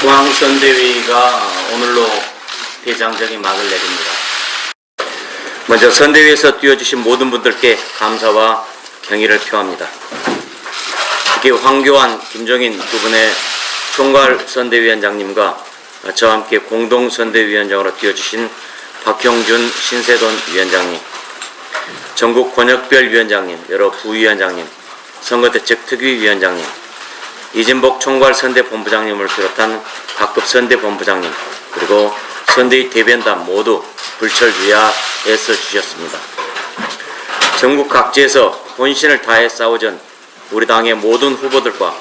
중앙선대위가 오늘로 대장적인 막을 내립니다. 먼저 선대위에서 뛰어주신 모든 분들께 감사와 경의를 표합니다. 특히 황교안, 김종인 두 분의 총괄 선대위원장님과 저와 함께 공동 선대위원장으로 뛰어주신 박형준, 신세돈 위원장님, 전국 권역별 위원장님, 여러 부위원장님, 선거대책 특위위원장님, 이진복 총괄 선대 본부장님을 비롯한 각급 선대 본부장님, 그리고 선대위 대변단 모두 불철주야 애써 주셨습니다. 전국 각지에서 본신을 다해 싸우전 우리 당의 모든 후보들과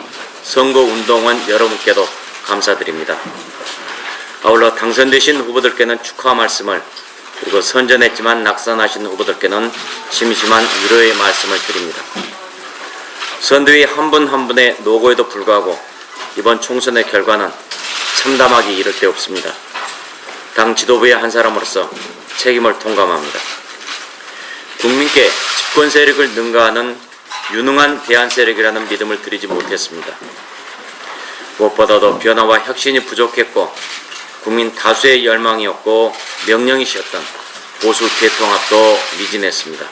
선거운동원 여러분께도 감사드립니다. 아울러 당선되신 후보들께는 축하 말씀을 그리고 선전했지만 낙선하신 후보들께는 심심한 위로의 말씀을 드립니다. 선대위 한 분 한 분의 노고에도 불구하고 이번 총선의 결과는 참담하기 이를 데 없습니다. 당 지도부의 한 사람으로서 책임을 통감합니다. 국민께 집권 세력을 능가하는 유능한 대안 세력이라는 믿음을 드리지 못했습니다. 무엇보다도 변화와 혁신이 부족했고 국민 다수의 열망이었고 명령이셨던 보수 대통합도 미진했습니다.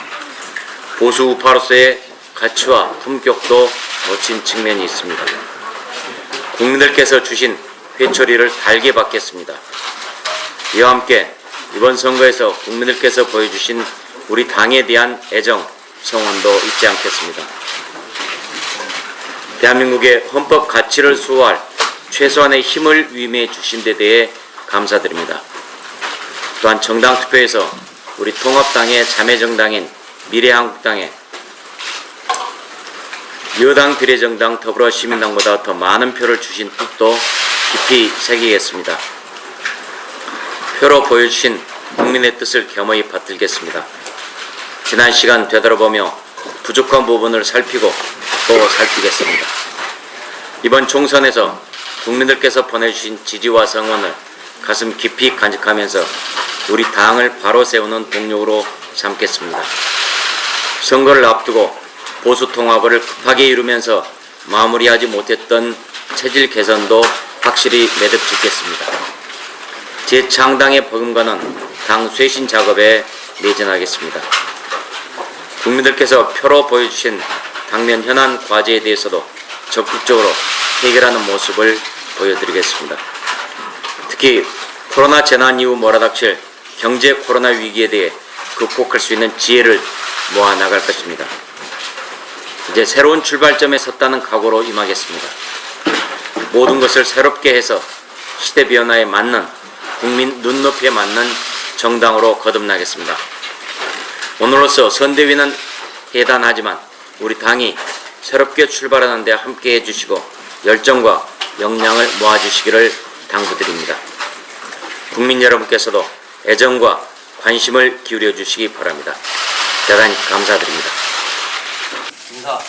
보수 우파로서의 가치와 품격도 놓친 측면이 있습니다. 국민들께서 주신 회초리를 달게 받겠습니다. 이와 함께 이번 선거에서 국민들께서 보여주신 우리 당에 대한 애정, 성원도 잊지 않겠습니다. 대한민국의 헌법 가치를 수호할 최소한의 힘을 위임해 주신 데 대해 감사드립니다. 또한 정당 투표에서 우리 통합당의 자매정당인 미래한국당에 여당 비례정당 더불어시민당보다 더 많은 표를 주신 뜻도 깊이 새기겠습니다. 표로 보여주신 국민의 뜻을 겸허히 받들겠습니다. 지난 시간 되돌아보며 부족한 부분을 살피고 또 살피겠습니다. 이번 총선에서 국민들께서 보내주신 지지와 성원을 가슴 깊이 간직하면서 우리 당을 바로 세우는 동력으로 삼겠습니다. 선거를 앞두고 보수 통합을 급하게 이루면서 마무리하지 못했던 체질 개선도 확실히 매듭 짓겠습니다. 재창당의 버금가는 당 쇄신 작업에 매진하겠습니다. 국민들께서 표로 보여주신 당면 현안 과제에 대해서도 적극적으로 해결하는 모습을 보여드리겠습니다. 특히 코로나 재난 이후 몰아닥칠 경제 코로나 위기에 대해 극복할 수 있는 지혜를 모아 나갈 것입니다. 이제 새로운 출발점에 섰다는 각오로 임하겠습니다. 모든 것을 새롭게 해서 시대 변화에 맞는 국민 눈높이에 맞는 정당으로 거듭나겠습니다. 오늘로서 선대위는 대단하지만 우리 당이 새롭게 출발하는 데 함께 해 주시고 열정과 역량을 모아 주시기를 당부드립니다. 국민 여러분께서도 애정과 관심을 기울여 주시기 바랍니다. 대단히 감사드립니다. 인사